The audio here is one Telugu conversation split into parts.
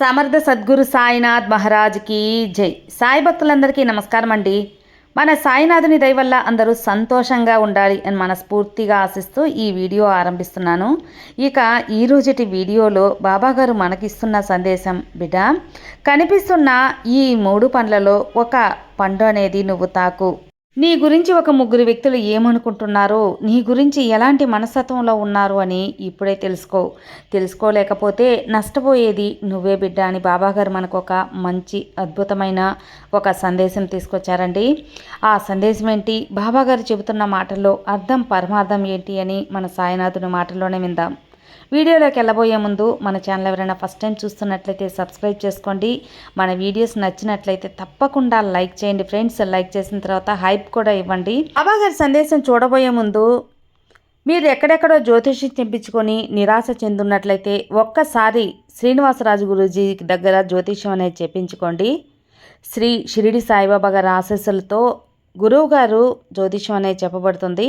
సమర్థ సద్గురు సాయినాథ్ మహారాజ్కి జై. సాయి భక్తులందరికీ నమస్కారం అండి. మన సాయినాథుని దయ వల్ల అందరూ సంతోషంగా ఉండాలి అని మనస్ఫూర్తిగా ఆశిస్తూ ఈ వీడియో ఆరంభిస్తున్నాను. ఇక ఈ రోజుటి వీడియోలో బాబాగారు మనకిస్తున్న సందేశం బిడ్డ కనిపిస్తున్న ఈ మూడు పండ్లలో ఒక పండు అనేది నువ్వు తాకు. నీ గురించి ఒక ముగ్గురు వ్యక్తులు ఏమనుకుంటున్నారో నీ గురించి ఎలాంటి మనస్తత్వంలో ఉన్నారు అని ఇప్పుడే తెలుసుకో. తెలుసుకోలేకపోతే నష్టపోయేది నువ్వే బిడ్డ అని బాబాగారు మనకు ఒక మంచి అద్భుతమైన ఒక సందేశం తీసుకొచ్చారండి. ఆ సందేశం ఏంటి? బాబాగారు చెబుతున్న మాటల్లో అర్థం పరమార్థం ఏంటి అని మన సాయినాథుని మాటల్లోనే విందాం. వీడియోలోకి వెళ్ళబోయే ముందు మన ఛానల్ ఎవరైనా ఫస్ట్ టైం చూస్తున్నట్లయితే సబ్స్క్రైబ్ చేసుకోండి. మన వీడియోస్ నచ్చినట్లయితే తప్పకుండా లైక్ చేయండి ఫ్రెండ్స్. లైక్ చేసిన తర్వాత హైప్ కూడా ఇవ్వండి. బాబాగారి సందేశం చూడబోయే ముందు మీరు ఎక్కడెక్కడో జ్యోతిషి చెప్పించుకొని నిరాశ చెందున్నట్లయితే ఒక్కసారి శ్రీనివాసరాజు గురూజీ దగ్గర జ్యోతిష్యం అనేది చెప్పించుకోండి. శ్రీ షిరిడి సాయిబాబా గారి ఆశీస్సులతో గురువు గారు జ్యోతిష్యం అనేది చెప్పబడుతుంది.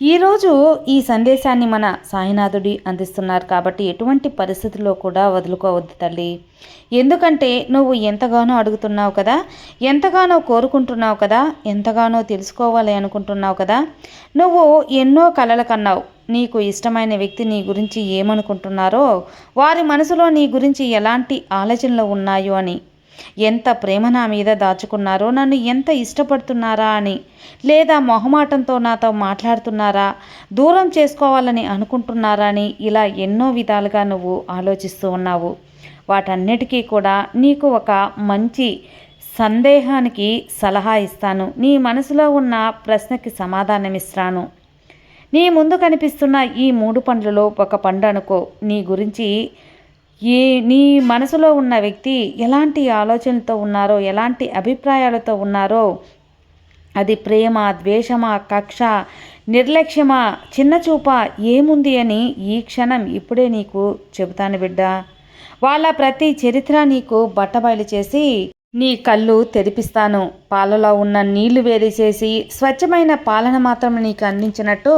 ఈరోజు ఈ సందేశాన్ని మన సాయినాథుడి అందిస్తున్నారు కాబట్టి ఎటువంటి పరిస్థితుల్లో కూడా వదులుకోవద్దు తల్లి. ఎందుకంటే నువ్వు ఎంతగానో అడుగుతున్నావు కదా ఎంతగానో కోరుకుంటున్నావు కదా ఎంతగానో తెలుసుకోవాలి అనుకుంటున్నావు కదా నువ్వు ఎన్నో కలలు కన్నావు. నీకు ఇష్టమైన వ్యక్తి నీ గురించి ఏమనుకుంటున్నారో వారి మనసులో నీ గురించి ఎలాంటి ఆలోచనలు ఉన్నాయో అని. ఎంత ప్రేమ నా మీద దాచుకున్నారో నన్ను ఎంత ఇష్టపడుతున్నారా అని లేదా మొహమాటంతో నాతో మాట్లాడుతున్నారా దూరం చేసుకోవాలని అనుకుంటున్నారా అని ఇలా ఎన్నో విధాలుగా నువ్వు ఆలోచిస్తూ ఉన్నావు. వాటన్నిటికీ కూడా నీకు ఒక మంచి సందేహానికి సలహా ఇస్తాను. నీ మనసులో ఉన్న ప్రశ్నకి సమాధానం ఇస్తాను. నీ ముందు కనిపిస్తున్న ఈ మూడు పండ్లలో ఒక పండు అనుకో. నీ గురించి ఈ నీ మనసులో ఉన్న వ్యక్తి ఎలాంటి ఆలోచనలతో ఉన్నారో ఎలాంటి అభిప్రాయాలతో ఉన్నారో అది ప్రేమ ద్వేషమా కక్ష నిర్లక్ష్యమా చిన్నచూప ఏముంది అని ఈ క్షణం ఇప్పుడే నీకు చెబుతాను బిడ్డ. వాళ్ళ ప్రతి చరిత్ర నీకు బట్టబయలు చేసి నీ కళ్ళు తెరిపిస్తాను. పాలలో ఉన్న నీళ్ళు వేడి చేసి స్వచ్ఛమైన పాలన మాత్రం నీకు అందించినట్టు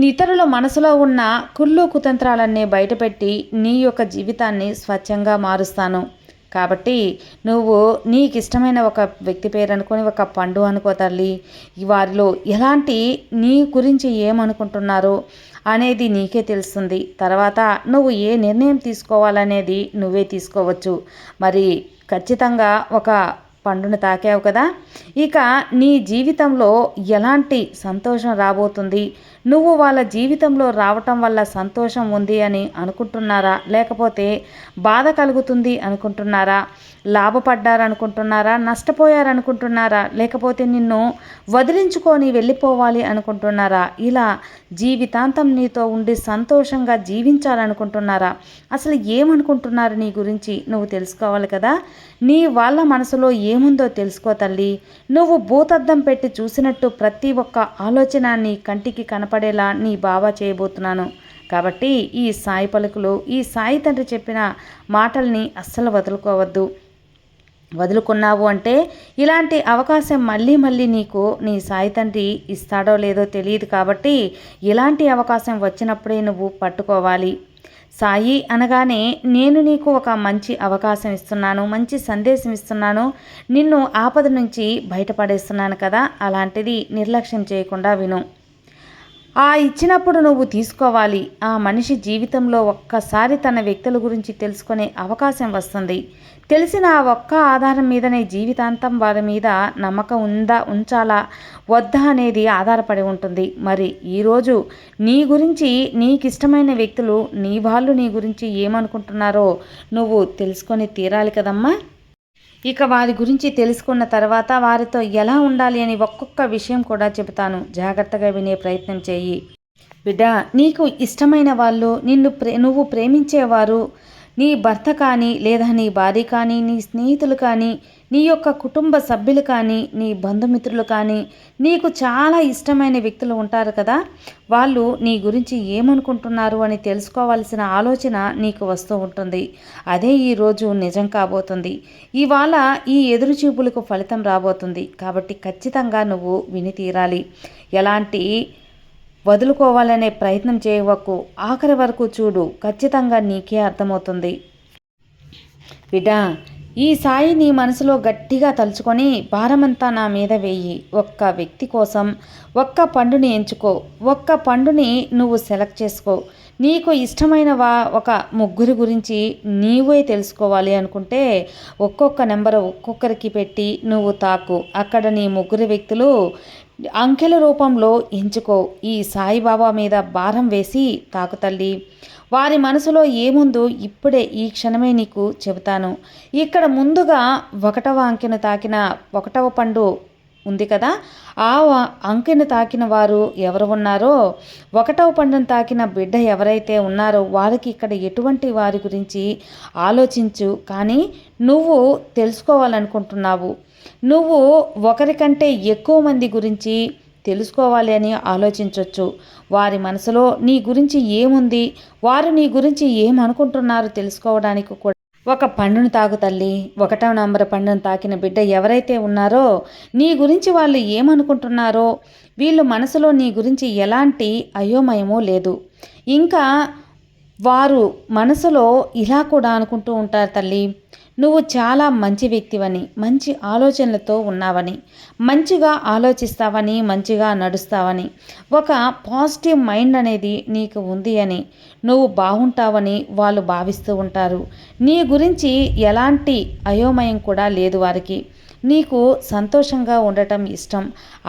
ఇతరుల మనసులో ఉన్న కుళ్ళు కుతంత్రాలన్నీ బయటపెట్టి నీ యొక్క జీవితాన్ని స్వచ్ఛంగా మారుస్తాను. కాబట్టి నువ్వు నీకు ఇష్టమైన ఒక వ్యక్తి పేరు అనుకొని ఒక పండు అనుకో తల్లి. వారిలో ఎలాంటి నీ గురించి ఏమనుకుంటున్నారో అనేది నీకే తెలుస్తుంది. తర్వాత నువ్వు ఏ నిర్ణయం తీసుకోవాలనేది నువ్వే తీసుకోవచ్చు. మరి ఖచ్చితంగా ఒక పండును తాకావు కదా? ఇక నీ జీవితంలో ఎలాంటి సంతోషం రాబోతుంది? నువ్వు వాళ్ళ జీవితంలో రావటం వల్ల సంతోషం ఉంది అని అనుకుంటున్నారా? లేకపోతే బాధ కలుగుతుంది అనుకుంటున్నారా? లాభపడ్డారనుకుంటున్నారా? నష్టపోయారనుకుంటున్నారా? లేకపోతే నిన్ను వదిలించుకొని వెళ్ళిపోవాలి అనుకుంటున్నారా? ఇలా జీవితాంతం నీతో ఉండి సంతోషంగా జీవించాలనుకుంటున్నారా? అసలు ఏమనుకుంటున్నారు నీ గురించి నువ్వు తెలుసుకోవాలి కదా? నీ వాళ్ళ మనసులో ఏముందో తెలుసుకో తల్లి. నువ్వు భూతద్దం పెట్టి చూసినట్టు ప్రతి ఒక్క ఆలోచన నీ కంటికి కనపడేలా నీ బావా చేయబోతున్నాను. కాబట్టి ఈ సాయి పలుకులు ఈ సాయి తండ్రి చెప్పిన మాటల్ని అస్సలు వదులుకోవద్దు. వదులుకున్నావు అంటే ఇలాంటి అవకాశం మళ్ళీ మళ్ళీ నీకు నీ సాయి తండ్రి ఇస్తాడో లేదో తెలియదు కాబట్టి ఇలాంటి అవకాశం వచ్చినప్పుడే నువ్వు పట్టుకోవాలి. సాయి అనగానే నేను నీకు ఒక మంచి అవకాశం ఇస్తున్నాను మంచి సందేశం ఇస్తున్నాను. నిన్ను ఆపద నుంచి బయటపడేస్తున్నాను కదా అలాంటిది నిర్లక్ష్యం చేయకుండా విను. ఆ ఇచ్చినప్పుడు నువ్వు తీసుకోవాలి. ఆ మనిషి జీవితంలో ఒక్కసారి తన వ్యక్తుల గురించి తెలుసుకునే అవకాశం వస్తుంది. తెలిసిన ఆ ఒక్క ఆధారం మీదనే జీవితాంతం వారి మీద నమ్మకం ఉందా ఉంచాలా వద్దా అనేది ఆధారపడి ఉంటుంది. మరి ఈరోజు నీ గురించి నీకు ఇష్టమైన వ్యక్తులు నీ వాళ్ళు నీ గురించి ఏమనుకుంటున్నారో నువ్వు తెలుసుకొని తీరాలి కదమ్మా. ఇక వారి గురించి తెలుసుకున్న తర్వాత వారితో ఎలా ఉండాలి అని ఒక్కొక్క విషయం కూడా చెబుతాను. జాగ్రత్తగా వినే ప్రయత్నం చేయి. బిడ్డ నీకు ఇష్టమైన వాళ్ళు నిన్ను ప్రే నువ్వు ప్రేమించేవారు నీ భర్త కానీ లేదా నీ భార్య కానీ నీ స్నేహితులు కానీ నీ యొక్క కుటుంబ సభ్యులు కానీ నీ బంధుమిత్రులు కానీ నీకు చాలా ఇష్టమైన వ్యక్తులు ఉంటారు కదా. వాళ్ళు నీ గురించి ఏమనుకుంటున్నారు అని తెలుసుకోవాల్సిన ఆలోచన నీకు వస్తూ ఉంటుంది. అదే ఈరోజు నిజం కాబోతుంది. ఇవాళ ఈ ఎదురుచూపులకు ఫలితం రాబోతుంది. కాబట్టి ఖచ్చితంగా నువ్వు విని తీరాలి. ఎలాంటి వదులుకోవాలనే ప్రయత్నం చేయవకు. ఆఖరి వరకు చూడు. ఖచ్చితంగా నీకే అర్థమవుతుంది. బిడ్డా ఈ సాయి నీ మనసులో గట్టిగా తలుచుకొని భారమంతా నా మీద వేయి. ఒక్క వ్యక్తి కోసం ఒక్క పండుని ఎంచుకో. ఒక్క పండుని నువ్వు సెలెక్ట్ చేసుకో. నీకు ఇష్టమైనవా ఒక ముగ్గురి గురించి నీవే తెలుసుకోవాలి అనుకుంటే ఒక్కొక్క నెంబర్ ఒక్కొక్కరికి పెట్టి నువ్వు తాకు. అక్కడ నీ ముగ్గురు వ్యక్తులు అంకెల రూపంలో ఎంచుకో. ఈ సాయిబాబా మీద భారం వేసి తాకు తల్లి. వారి మనసులో ఏముందో ఇప్పుడే ఈ క్షణమే నీకు చెబుతాను. ఇక్కడ ముందుగా ఒకటవ అంకెను తాకిన ఒకటవ పండు ఉంది కదా? ఆ అంకెను తాకిన వారు ఎవరు ఉన్నారో ఒకటవ పండును తాకిన బిడ్డ ఎవరైతే ఉన్నారో వారికి ఇక్కడ ఎటువంటి వారి గురించి ఆలోచించు. కానీ నువ్వు తెలుసుకోవాలనుకుంటున్నావు. నువ్వు ఒకరికంటే ఎక్కువ మంది గురించి తెలుసుకోవాలి అని ఆలోచించవచ్చు వారి మనసులో నీ గురించి ఏముంది? వారు నీ గురించి ఏమనుకుంటున్నారు తెలుసుకోవడానికి కూడా. ఒక పండును తాగు తల్లి. ఒకటవ నంబర్ పండును తాకిన బిడ్డ ఎవరైతే ఉన్నారో నీ గురించి వాళ్ళు ఏమనుకుంటున్నారో వీళ్ళు మనసులో నీ గురించి ఎలాంటి అయోమయమో లేదు. ఇంకా వారు మనసులో ఇలా కూడా అనుకుంటూ ఉంటారు తల్లి. నువ్వు చాలా మంచి వ్యక్తివని మంచి ఆలోచనలతో ఉన్నావని మంచిగా ఆలోచిస్తావని మంచిగా నడుస్తావని ఒక పాజిటివ్ మైండ్ అనేది నీకు ఉంది అని నువ్వు బాగుంటావని వాళ్ళు భావిస్తూ ఉంటారు. నీ గురించి ఎలాంటి అయోమయం కూడా లేదు వారికి. నీకు సంతోషంగా ఉండటం ఇష్టం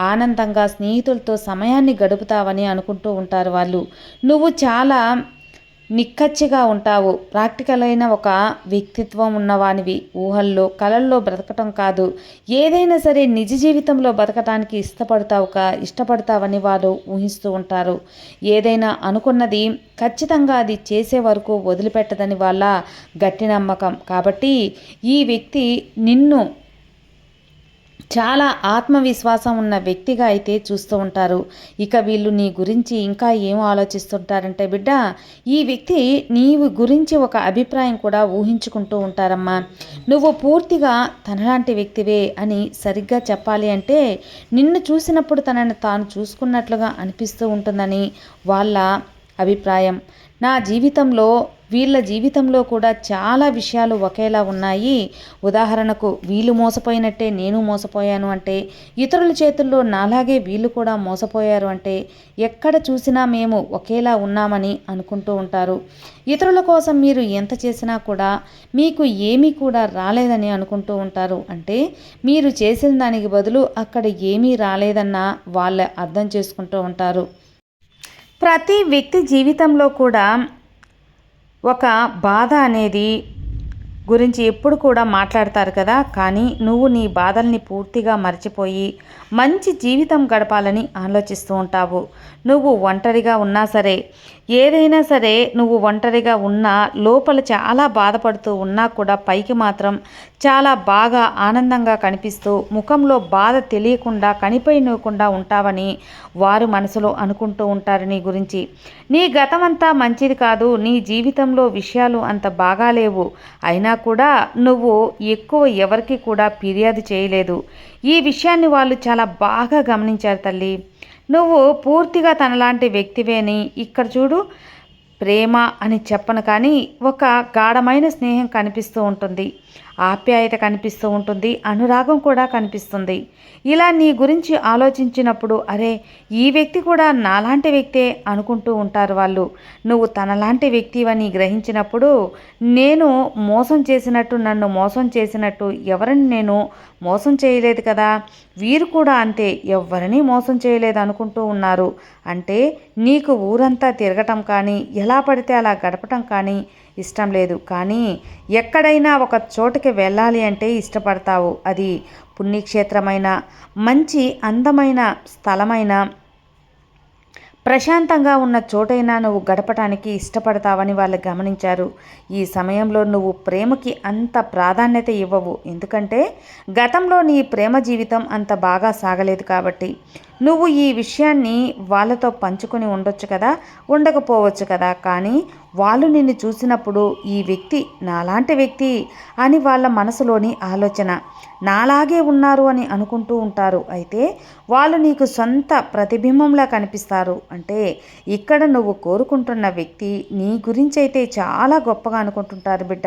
ఆనందంగా స్నేహితులతో సమయాన్ని గడుపుతావని అనుకుంటూ ఉంటారు వాళ్ళు. నువ్వు చాలా నిక్కచ్చిగా ఉంటావు. ప్రాక్టికల్ అయిన ఒక వ్యక్తిత్వం ఉన్నవానివి. ఊహల్లో కలల్లో బ్రతకటం కాదు. ఏదైనా సరే నిజ జీవితంలో బ్రతకటానికి ఇష్టపడతావు కా? ఇష్టపడతావని వారు ఊహిస్తూ ఉంటారు. ఏదైనా అనుకున్నది ఖచ్చితంగా అది చేసే వరకు వదిలిపెట్టదని వాళ్ళ గట్టి నమ్మకం కాబట్టి ఈ వ్యక్తి నిన్ను చాలా ఆత్మవిశ్వాసం ఉన్న వ్యక్తిగా అయితే చూస్తూ ఉంటారు. ఇక వీళ్ళు నీ గురించి ఇంకా ఏం ఆలోచిస్తుంటారంటే బిడ్డ ఈ వ్యక్తి నీవు గురించి ఒక అభిప్రాయం కూడా ఊహించుకుంటూ ఉంటారమ్మా. నువ్వు పూర్తిగా తనలాంటి వ్యక్తివే అని సరిగ్గా చెప్పాలి అంటే నిన్ను చూసినప్పుడు తనని తాను చూసుకున్నట్లుగా అనిపిస్తూ ఉంటుందని వాళ్ళ అభిప్రాయం. నా జీవితంలో వీళ్ళ జీవితంలో కూడా చాలా విషయాలు ఒకేలా ఉన్నాయి. ఉదాహరణకు వీళ్ళు మోసపోయినట్టే నేను మోసపోయాను అంటే ఇతరుల చేతుల్లో నాలాగే వీళ్ళు కూడా మోసపోయారు అంటే ఎక్కడ చూసినా మేము ఒకేలా ఉన్నామని అనుకుంటూ ఉంటారు. ఇతరుల కోసం మీరు ఎంత చేసినా కూడా మీకు ఏమీ కూడా రాలేదని అనుకుంటూ ఉంటారు. అంటే మీరు చేసిన దానికి బదులు అక్కడ ఏమీ రాలేదన్న వాళ్ళ అర్థం చేసుకుంటూ ఉంటారు. ప్రతి వ్యక్తి జీవితంలో కూడా ఒక బాధ అనేది గురించి ఎప్పుడు కూడా మాట్లాడతారు కదా కానీ నువ్వు నీ బాధల్ని పూర్తిగా మర్చిపోయి మంచి జీవితం గడపాలని ఆలోచిస్తూ ఉంటావు. నువ్వు ఒంటరిగా ఉన్నా సరే ఏదైనా సరే నువ్వు ఒంటరిగా ఉన్నా లోపల చాలా బాధపడుతూ ఉన్నా కూడా పైకి మాత్రం చాలా బాగా ఆనందంగా కనిపిస్తూ ముఖంలో బాధ తెలియకుండా కనిపోయినకుండా ఉంటావని వారు మనసులో అనుకుంటూ ఉంటారు నీ గురించి. నీ గతమంతా మంచిది కాదు నీ జీవితంలో విషయాలు అంత బాగాలేవు అయినా కూడా నువ్వు ఎక్కువ ఎవరికి కూడా ఫిర్యాదు చేయలేదు. ఈ విషయాన్ని వాళ్ళు చాలా చాలా బాగా గమనించారు తల్లి. నువ్వు పూర్తిగా తనలాంటి వ్యక్తివేని. ఇక్కడ చూడు ప్రేమ అని చెప్పను కానీ ఒక గాఢమైన స్నేహం కనిపిస్తూ ఉంటుంది. ఆప్యాయత కనిపిస్తూ ఉంటుంది అనురాగం కూడా కనిపిస్తుంది. ఇలా నీ గురించి ఆలోచించినప్పుడు అరే ఈ వ్యక్తి కూడా నాలాంటి వ్యక్తే అనుకుంటూ ఉంటారు వాళ్ళు. నువ్వు తనలాంటి వ్యక్తివని గ్రహించినప్పుడు నేను మోసం చేసినట్టు నన్ను మోసం చేసినట్టు ఎవరిని నేను మోసం చేయలేదు కదా? వీరు కూడా అంతే ఎవరిని మోసం చేయలేదు అనుకుంటూ ఉన్నారు. అంటే నీకు ఊరంతా తిరగటం కానీ ఎలా పడితే అలా గడపటం కానీ ఇష్టం లేదు. కానీ ఎక్కడైనా ఒక చోటుకి వెళ్ళాలి అంటే ఇష్టపడతావు. అది పుణ్యక్షేత్రమైన మంచి అందమైన స్థలమైన ప్రశాంతంగా ఉన్న చోటైనా నువ్వు గడపటానికి ఇష్టపడతావని వాళ్ళు గమనించారు. ఈ సమయంలో నువ్వు ప్రేమకి అంత ప్రాధాన్యత ఇవ్వవు. ఎందుకంటే గతంలో నీ ప్రేమ జీవితం అంత బాగా సాగలేదు కాబట్టి. నువ్వు ఈ విషయాన్ని వాళ్ళతో పంచుకొని ఉండొచ్చు కదా? ఉండకపోవచ్చు కదా? కానీ వాళ్ళు నిన్ను చూసినప్పుడు ఈ వ్యక్తి నాలాంటి వ్యక్తి అని వాళ్ళ మనసులోని ఆలోచన. నాలాగే ఉన్నారు అని అనుకుంటూ ఉంటారు. అయితే వాళ్ళు నీకు సొంత ప్రతిబింబంలా కనిపిస్తారు. అంటే ఇక్కడ నువ్వు కోరుకుంటున్న వ్యక్తి నీ గురించి అయితే చాలా గొప్పగా అనుకుంటుంటారు బిడ్డ.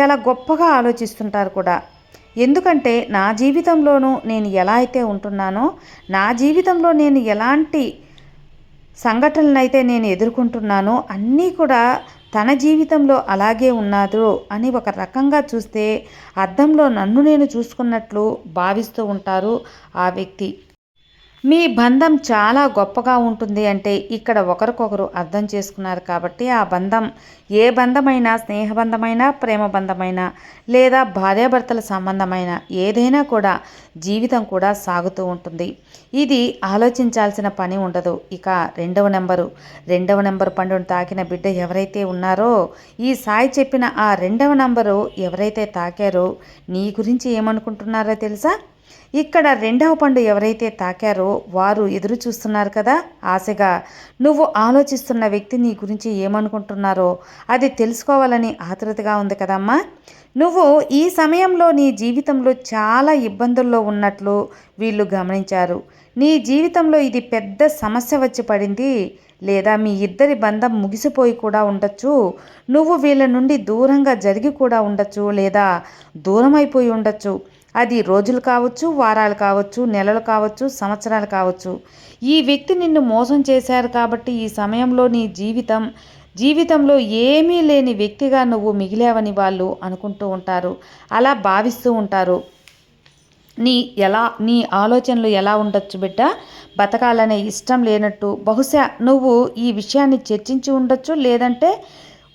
చాలా గొప్పగా ఆలోచిస్తుంటారు కూడా. ఎందుకంటే నా జీవితంలోనూ నేను ఎలా అయితే ఉంటున్నానో నా జీవితంలో నేను ఎలాంటి సంఘటనలైతే నేను ఎదుర్కొంటున్నానో అన్నీ కూడా తన జీవితంలో అలాగే ఉన్నాదు అని ఒక రకంగా చూస్తే అద్దంలో నన్ను నేను చూసుకున్నట్లు భావిస్తూ ఉంటారు ఆ వ్యక్తి. మీ బంధం చాలా గొప్పగా ఉంటుంది అంటే ఇక్కడ ఒకరికొకరు అర్థం చేసుకున్నారు కాబట్టి ఆ బంధం ఏ బంధమైనా స్నేహబంధమైనా ప్రేమ బంధమైనా లేదా భార్యాభర్తల సంబంధమైన ఏదైనా కూడా జీవితం కూడా సాగుతూ ఉంటుంది. ఇది ఆలోచించాల్సిన పని ఉండదు. ఇక రెండవ నెంబరు. రెండవ నెంబరు పండును తాకిన బిడ్డ ఎవరైతే ఉన్నారో ఈ సాయి చెప్పిన ఆ రెండవ నెంబరు ఎవరైతే తాకారో నీ గురించి ఏమనుకుంటున్నారో తెలుసా? ఇక్కడ రెండవ పండు ఎవరైతే తాకారో వారు ఎదురు చూస్తున్నారు కదా? ఆశగా నువ్వు ఆలోచిస్తున్న వ్యక్తి నీ గురించి ఏమనుకుంటున్నారో అది తెలుసుకోవాలని ఆతృతగా ఉంది కదమ్మా. నువ్వు ఈ సమయంలో నీ జీవితంలో చాలా ఇబ్బందుల్లో ఉన్నట్లు వీళ్ళు గమనించారు. నీ జీవితంలో ఇది పెద్ద సమస్య వచ్చి పడింది. లేదా మీ ఇద్దరి బంధం ముగిసిపోయి కూడా ఉండొచ్చు. నువ్వు వీళ్ళ నుండి దూరంగా జరిగి కూడా ఉండొచ్చు. లేదా దూరం అయిపోయి ఉండొచ్చు. అది రోజులు కావచ్చు వారాలు కావచ్చు నెలలు కావచ్చు సంవత్సరాలు కావచ్చు. ఈ వ్యక్తి నిన్ను మోసం చేశారు కాబట్టి ఈ సమయంలో నీ జీవితం జీవితంలో ఏమీ లేని వ్యక్తిగా నువ్వు మిగిలావని వాళ్ళు అనుకుంటూ ఉంటారు. అలా భావిస్తూ ఉంటారు. నీ ఎలా నీ ఆలోచనలు ఎలా ఉండొచ్చు బిడ్డ? బతకాలనే ఇష్టం లేనట్టు. బహుశా నువ్వు ఈ విషయాన్ని చర్చించి ఉండొచ్చు లేదంటే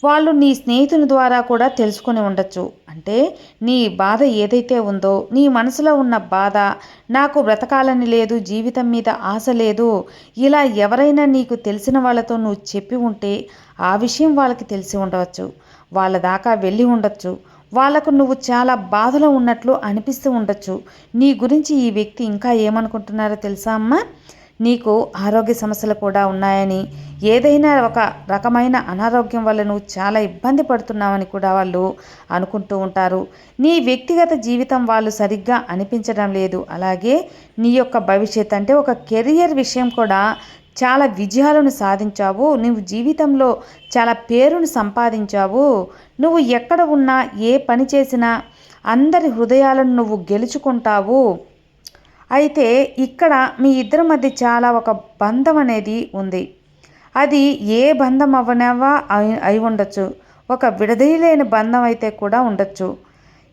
వాళ్ళు నీ స్నేహితుని ద్వారా కూడా తెలుసుకొని ఉండొచ్చు. అంటే నీ బాధ ఏదైతే ఉందో నీ మనసులో ఉన్న బాధ నాకు బ్రతకాలని లేదు జీవితం మీద ఆశ లేదు ఇలా ఎవరైనా నీకు తెలిసిన వాళ్ళతో నువ్వు చెప్పి ఉంటే ఆ విషయం వాళ్ళకి తెలిసి ఉండవచ్చు. వాళ్ళ దాకా వెళ్ళి ఉండొచ్చు. వాళ్ళకు నువ్వు చాలా బాధలో ఉన్నట్లు అనిపిస్తూ ఉండొచ్చు. నీ గురించి ఈ వ్యక్తి ఇంకా ఏమనుకుంటున్నారో తెలుసా అమ్మా? నీకు ఆరోగ్య సమస్యలు కూడా ఉన్నాయని ఏదైనా ఒక రకమైన అనారోగ్యం వల్ల నువ్వు చాలా ఇబ్బంది పడుతున్నావని కూడా వాళ్ళు అనుకుంటూ ఉంటారు. నీ వ్యక్తిగత జీవితం వాళ్ళు సరిగ్గా అనిపించడం లేదు. అలాగే నీ యొక్క భవిష్యత్ అంటే ఒక కెరియర్ విషయం కూడా చాలా విజయాలను సాధించావు. నువ్వు జీవితంలో చాలా పేరును సంపాదించావు. నువ్వు ఎక్కడ ఉన్నా ఏ పని చేసినా అందరి హృదయాలను నువ్వు గెలుచుకుంటావు. అయితే ఇక్కడ మీ ఇద్దరి మధ్య చాలా ఒక బంధం అనేది ఉంది. అది ఏ బంధం అవ్వనవా అయి అయి ఉండొచ్చు. ఒక విడదీయలేని బంధం అయితే కూడా ఉండొచ్చు.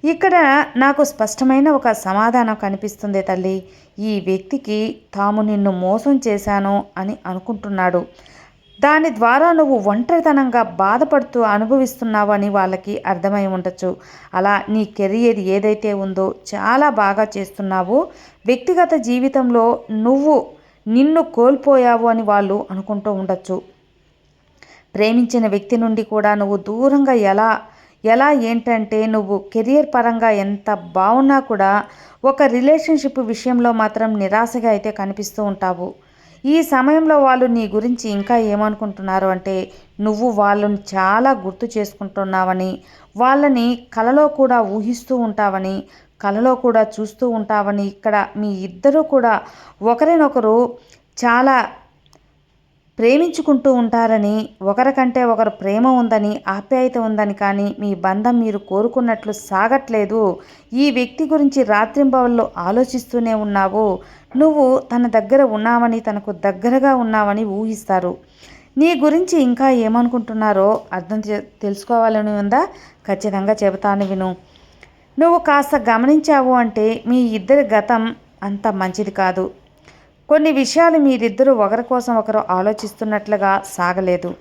ఇక్కడ నాకు స్పష్టమైన ఒక సమాధానం కనిపిస్తుంది తల్లి. ఈ వ్యక్తికి తాము నిన్ను మోసం చేశాను అని అనుకుంటున్నాడు. దాని ద్వారా నువ్వు ఒంటరితనంగా బాధపడుతూ అనుభవిస్తున్నావు అని వాళ్ళకి అర్థమై ఉండొచ్చు. అలా నీ కెరియర్ ఏదైతే ఉందో చాలా బాగా చేస్తున్నావు. వ్యక్తిగత జీవితంలో నువ్వు నిన్ను కోల్పోయావు అని వాళ్ళు అనుకుంటూ ఉండొచ్చు. ప్రేమించిన వ్యక్తి నుండి కూడా నువ్వు దూరంగా ఎలా ఎలా ఏంటంటే నువ్వు కెరియర్ పరంగా ఎంత బాగున్నా కూడా ఒక రిలేషన్షిప్ విషయంలో మాత్రం నిరాశగా అయితే కనిపిస్తూ ఉంటావు. ఈ సమయంలో వాళ్ళు నీ గురించి ఇంకా ఏమనుకుంటున్నారు అంటే నువ్వు వాళ్ళని చాలా గుర్తు చేసుకుంటున్నావని వాళ్ళని కలలో కూడా ఊహిస్తూ ఉంటావని కలలో కూడా చూస్తూ ఉంటావని ఇక్కడ మీ ఇద్దరూ కూడా ఒకరినొకరు చాలా ప్రేమించుకుంటూ ఉంటారని ఒకరికంటే ఒకరు ప్రేమ ఉందని ఆప్యాయత ఉందని కానీ మీ బంధం మీరు కోరుకున్నట్లు సాగట్లేదు. ఈ వ్యక్తి గురించి రాత్రింబవల్లో ఆలోచిస్తూనే ఉన్నావు. నువ్వు తన దగ్గర ఉన్నావని తనకు దగ్గరగా ఉన్నావని ఊహిస్తారు. నీ గురించి ఇంకా ఏమనుకుంటున్నారో అర్థం తెలుసుకోవాలని ఉందా? ఖచ్చితంగా చెబుతాను విను. నువ్వు కాస్త గమనించావు అంటే మీ ఇద్దరి గతం అంత మంచిది కాదు. కొన్ని విషయాలు మీరిద్దరూ ఒకరి కోసం ఒకరు ఆలోచిస్తున్నట్లుగా సాగలేదు.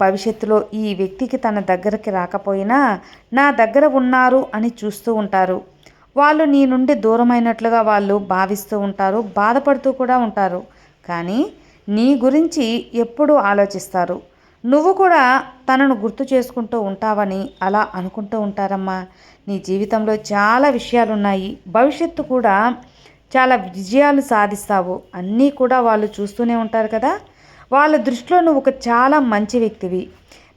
భవిష్యత్తులో ఈ వ్యక్తికి తన దగ్గరికి రాకపోయినా నా దగ్గర ఉన్నారు అని చూస్తూ ఉంటారు. వాళ్ళు నీ నుండి దూరమైనట్లుగా వాళ్ళు భావిస్తూ ఉంటారు బాధపడుతూ కూడా ఉంటారు. కానీ నీ గురించి ఎప్పుడూ ఆలోచిస్తారు. నువ్వు కూడా తనను గుర్తు చేసుకుంటూ ఉంటావని అలా అనుకుంటూ ఉంటారమ్మా. నీ జీవితంలో చాలా విషయాలున్నాయి. భవిష్యత్తు కూడా చాలా విజయాలు సాధిస్తావు. అన్నీ కూడా వాళ్ళు చూస్తూనే ఉంటారు కదా. వాళ్ళ దృష్టిలో నువ్వు ఒక చాలా మంచి వ్యక్తివి.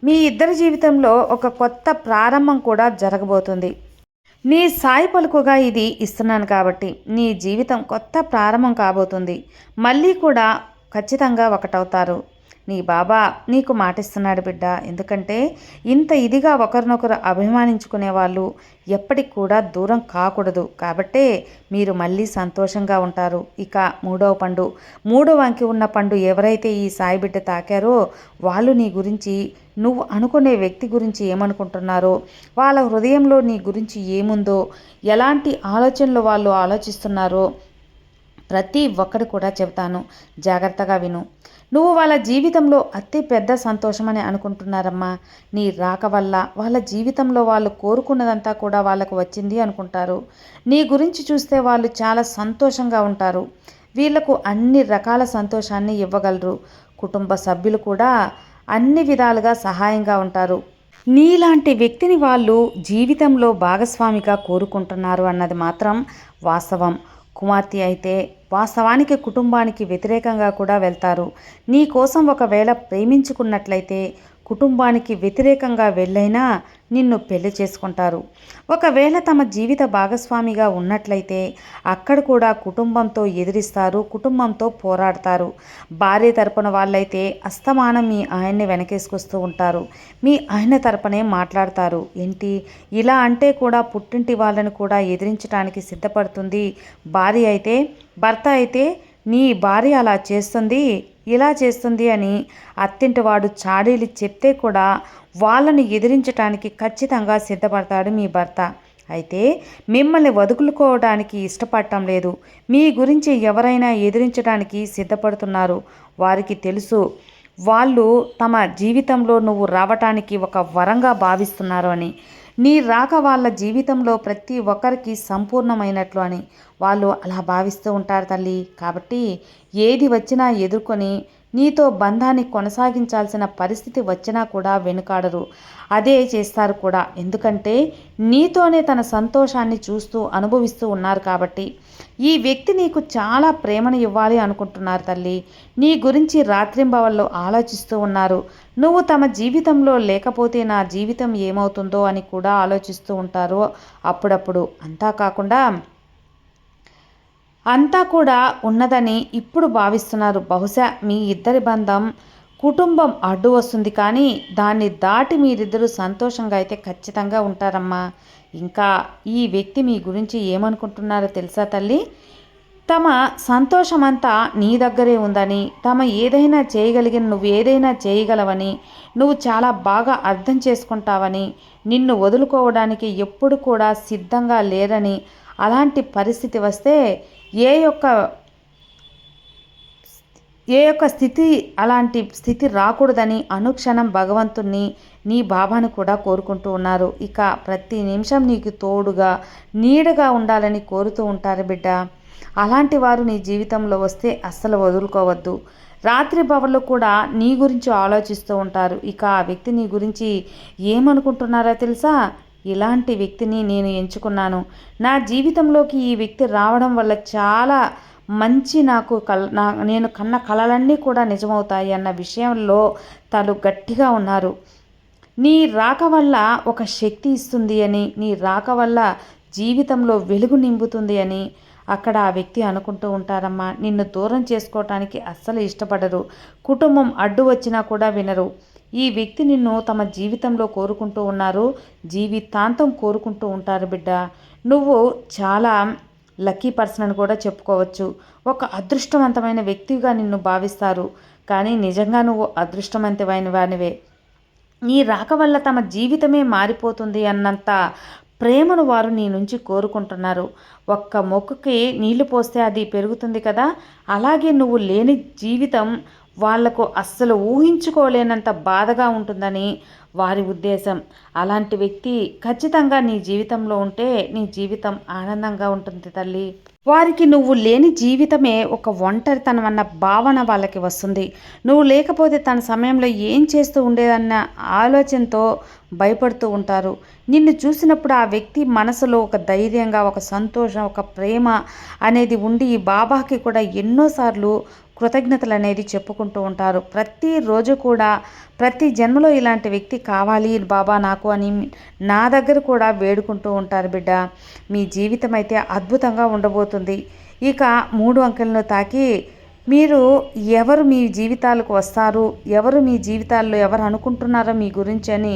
మీ ఇద్దరి జీవితంలో ఒక కొత్త ప్రారంభం కూడా జరగబోతుంది. నీ సాయి పలుకుగా ఇది ఇస్తున్నాను కాబట్టి నీ జీవితం కొత్త ప్రారంభం కాబోతుంది. మళ్ళీ కూడా ఖచ్చితంగా ఒకటవుతారు. నీ బాబా నీకు మాటిస్తున్నాడు బిడ్డ. ఎందుకంటే ఇంత ఇదిగా ఒకరినొకరు అభిమానించుకునే వాళ్ళు ఎప్పటికి కూడా దూరం కాకూడదు. కాబట్టే మీరు మళ్ళీ సంతోషంగా ఉంటారు. ఇక మూడవ పండు. మూడవ అంకి ఉన్న పండు ఎవరైతే ఈ సాయి బిడ్డ తాకారో వాళ్ళు నీ గురించి నువ్వు అనుకునే వ్యక్తి గురించి ఏమనుకుంటున్నారో వాళ్ళ హృదయంలో నీ గురించి ఏముందో ఎలాంటి ఆలోచనలు వాళ్ళు ఆలోచిస్తున్నారో ప్రతి ఒక్కడు కూడా చెబుతాను. జాగ్రత్తగా విను. నువ్వు వాళ్ళ జీవితంలో అతి పెద్ద సంతోషమని అనుకుంటున్నారమ్మా. నీ రాక వల్ల వాళ్ళ జీవితంలో వాళ్ళు కోరుకున్నదంతా కూడా వాళ్ళకు వచ్చింది అనుకుంటారు. నీ గురించి చూస్తే వాళ్ళు చాలా సంతోషంగా ఉంటారు. వీళ్ళకు అన్ని రకాల సంతోషాన్ని ఇవ్వగలరు. కుటుంబ సభ్యులు కూడా అన్ని విధాలుగా సహాయంగా ఉంటారు. నీలాంటి వ్యక్తిని వాళ్ళు జీవితంలో భాగస్వామిగా కోరుకుంటున్నారు అన్నది మాత్రం వాస్తవం. కుమార్తె అయితే వాస్తవానికి కుటుంబానికి వ్యతిరేకంగా కూడా వెళ్తారు. నీ కోసం ఒకవేళ ప్రేమించుకున్నట్లయితే కుటుంబానికి వ్యతిరేకంగా వెళ్ళైనా నిన్ను పెళ్ళి చేసుకుంటారు. ఒకవేళ తమ జీవిత భాగస్వామిగా ఉన్నట్లయితే అక్కడ కూడా కుటుంబంతో ఎదిరిస్తారు కుటుంబంతో పోరాడతారు. భార్య తరపున వాళ్ళైతే అస్తమానం మీ ఆయన్ని వెనకేసుకొస్తూ ఉంటారు. మీ ఆయన తరపునే మాట్లాడతారు. ఏంటి? ఇలా అంటే కూడా పుట్టింటి వాళ్ళని కూడా ఎదిరించడానికి సిద్ధపడుతుంది. భార్య అయితే భర్త అయితే నీ భార్య అలా చేస్తుంది ఇలా చేస్తుంది అని అత్తింటివాడు చాడీలు చెప్తే కూడా వాళ్ళని ఎదిరించటానికి ఖచ్చితంగా సిద్ధపడతాడు మీ భర్త. అయితే మిమ్మల్ని వదులుకోవడానికి ఇష్టపడటం లేదు. మీ గురించి ఎవరైనా ఎదిరించడానికి సిద్ధపడుతున్నారు. వారికి తెలుసు వాళ్ళు తమ జీవితంలో నువ్వు రావటానికి ఒక వరంగా భావిస్తున్నారు అని. నీ రాక వాళ్ళ జీవితంలో ప్రతి ఒక్కరికి సంపూర్ణమైనట్లు అని. వాళ్ళు అలా భావిస్తూ ఉంటారు తల్లి. కాబట్టి ఏది వచ్చినా ఎదుర్కొని నీతో బంధాన్ని కొనసాగించాల్సిన పరిస్థితి వచ్చినా కూడా వెనుకాడరు. అదే చేస్తారు కూడా. ఎందుకంటే నీతోనే తన సంతోషాన్ని చూస్తూ అనుభవిస్తూ ఉన్నారు కాబట్టి. ఈ వ్యక్తి నీకు చాలా ప్రేమను ఇవ్వాలి అనుకుంటున్నారు తల్లి. నీ గురించి రాత్రింబవల్లో ఆలోచిస్తూ ఉన్నారు. నువ్వు తమ జీవితంలో లేకపోతే నా జీవితం ఏమవుతుందో అని కూడా ఆలోచిస్తూ ఉంటారు అప్పుడప్పుడు. అంతా కాకుండా అంతా కూడా ఉన్నదని ఇప్పుడు భావిస్తున్నారు. బహుశా మీ ఇద్దరి బంధం కుటుంబం అడ్డు వస్తుంది కానీ దాన్ని దాటి మీరిద్దరూ సంతోషంగా అయితే ఖచ్చితంగా ఉంటారమ్మా. ఇంకా ఈ వ్యక్తి మీ గురించి ఏమనుకుంటున్నారో తెలుసా తల్లి? తమ సంతోషమంతా నీ దగ్గరే ఉందని తమ ఏదైనా చేయగలిగిన నువ్వు ఏదైనా చేయగలవని నువ్వు చాలా బాగా అర్థం చేసుకుంటావని నిన్ను వదులుకోవడానికి ఎప్పుడు కూడా సిద్ధంగా లేరని అలాంటి పరిస్థితి వస్తే ఏ యొక్క ఏ యొక్క స్థితి అలాంటి స్థితి రాకూడదని అనుక్షణం భగవంతుణ్ణి నీ బాబాను కూడా కోరుకుంటూ ఉన్నారు. ఇక ప్రతి నిమిషం నీకు తోడుగా నీడగా ఉండాలని కోరుతూ ఉంటారు బిడ్డ. అలాంటి వారు నీ జీవితంలో వస్తే అస్సలు వదులుకోవద్దు. రాత్రి భవన్లో కూడా నీ గురించి ఆలోచిస్తూ ఉంటారు. ఇక ఆ వ్యక్తి నీ గురించి ఏమనుకుంటున్నారో తెలుసా? ఇలాంటి వ్యక్తిని నేను ఎంచుకున్నాను. నా జీవితంలోకి ఈ వ్యక్తి రావడం వల్ల చాలా మంచి నాకు కల నా నేను కన్న కళలన్నీ కూడా నిజమవుతాయి అన్న విషయంలో తను గట్టిగా ఉన్నారు. నీ రాక వల్ల ఒక శక్తి ఇస్తుంది అని నీ రాక వల్ల జీవితంలో వెలుగు నింపుతుంది అని అక్కడ ఆ వ్యక్తి అనుకుంటూ ఉంటారమ్మా. నిన్ను దూరం చేసుకోవటానికి అస్సలు ఇష్టపడరు. కుటుంబం అడ్డు వచ్చినా కూడా వినరు. ఈ వ్యక్తి నిన్ను తమ జీవితంలో కోరుకుంటూ ఉన్నారు జీవితాంతం కోరుకుంటూ ఉంటారు బిడ్డ. నువ్వు చాలా లక్కీ పర్సన్ అని కూడా చెప్పుకోవచ్చు. ఒక అదృష్టవంతమైన వ్యక్తిగా నిన్ను భావిస్తారు. కానీ నిజంగా నువ్వు అదృష్టవంతమైన వానివే. నీ రాక వల్ల తమ జీవితమే మారిపోతుంది అన్నంత ప్రేమను వారు నీ నుంచి కోరుకుంటున్నారు. ఒక్క మొక్కకి నీళ్ళు పోస్తే అది పెరుగుతుంది కదా? అలాగే నువ్వు లేని జీవితం వాళ్ళకు అస్సలు ఊహించుకోలేనంత బాధగా ఉంటుందని వారి ఉద్దేశం. అలాంటి వ్యక్తి ఖచ్చితంగా నీ జీవితంలో ఉంటే నీ జీవితం ఆనందంగా ఉంటుంది తల్లి. వారికి నువ్వు లేని జీవితమే ఒక ఒంటరితనం అన్న భావన వాళ్ళకి వస్తుంది. నువ్వు లేకపోతే తన సమయంలో ఏం చేస్తూ ఉండేదన్న ఆలోచనతో భయపడుతూ ఉంటారు. నిన్ను చూసినప్పుడు ఆ వ్యక్తి మనసులో ఒక ధైర్యంగా ఒక సంతోషం ఒక ప్రేమ అనేది ఉండి ఈ బాబాకి కూడా ఎన్నోసార్లు కృతజ్ఞతలు అనేది చెప్పుకుంటూ ఉంటారు. ప్రతిరోజు కూడా ప్రతి జన్మలో ఇలాంటి వ్యక్తి కావాలి బాబా నాకు అని నా దగ్గర కూడా వేడుకుంటూ ఉంటారు బిడ్డ. మీ జీవితం అయితే అద్భుతంగా ఉండబోతుంది. ఇక మూడు అంకెలను తాకి మీరు ఎవరు మీ జీవితాలకు వస్తారు? ఎవరు మీ జీవితాల్లో ఎవరు అనుకుంటున్నారో మీ గురించి అని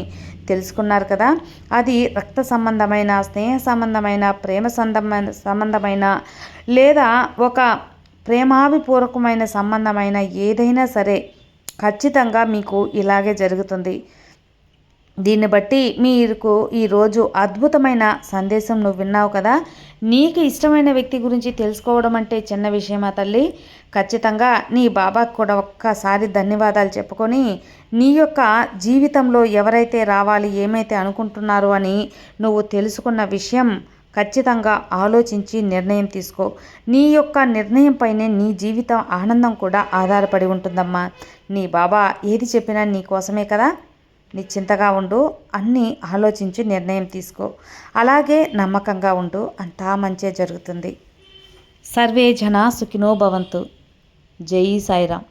తెలుసుకున్నారు కదా? అది రక్త సంబంధమైన స్నేహ సంబంధమైన ప్రేమ సంబంధమైన సంబంధమైన లేదా ఒక ప్రేమాభిపూర్వకమైన సంబంధమైన ఏదైనా సరే ఖచ్చితంగా మీకు ఇలాగే జరుగుతుంది. దీన్ని బట్టి మీకు ఈరోజు అద్భుతమైన సందేశం నువ్వు విన్నావు కదా. నీకు ఇష్టమైన వ్యక్తి గురించి తెలుసుకోవడం అంటే చిన్న విషయమా తల్లి? ఖచ్చితంగా నీ బాబాకు కూడా ఒక్కసారి ధన్యవాదాలు చెప్పుకొని నీ యొక్క జీవితంలో ఎవరైతే రావాలి ఏమైతే అనుకుంటున్నారు అని నువ్వు తెలుసుకున్న విషయం ఖచ్చితంగా ఆలోచించి నిర్ణయం తీసుకో. నీ యొక్క నిర్ణయంపైనే నీ జీవితం ఆనందం కూడా ఆధారపడి ఉంటుందమ్మా. నీ బాబా ఏది చెప్పినా నీ కోసమే కదా? నిశ్చింతగా ఉండు అన్నీ ఆలోచించి నిర్ణయం తీసుకో. అలాగే నమ్మకంగా ఉండు అంతా మంచే జరుగుతుంది. సర్వే జన సుఖినో భవంతు. జై సాయిరామ్.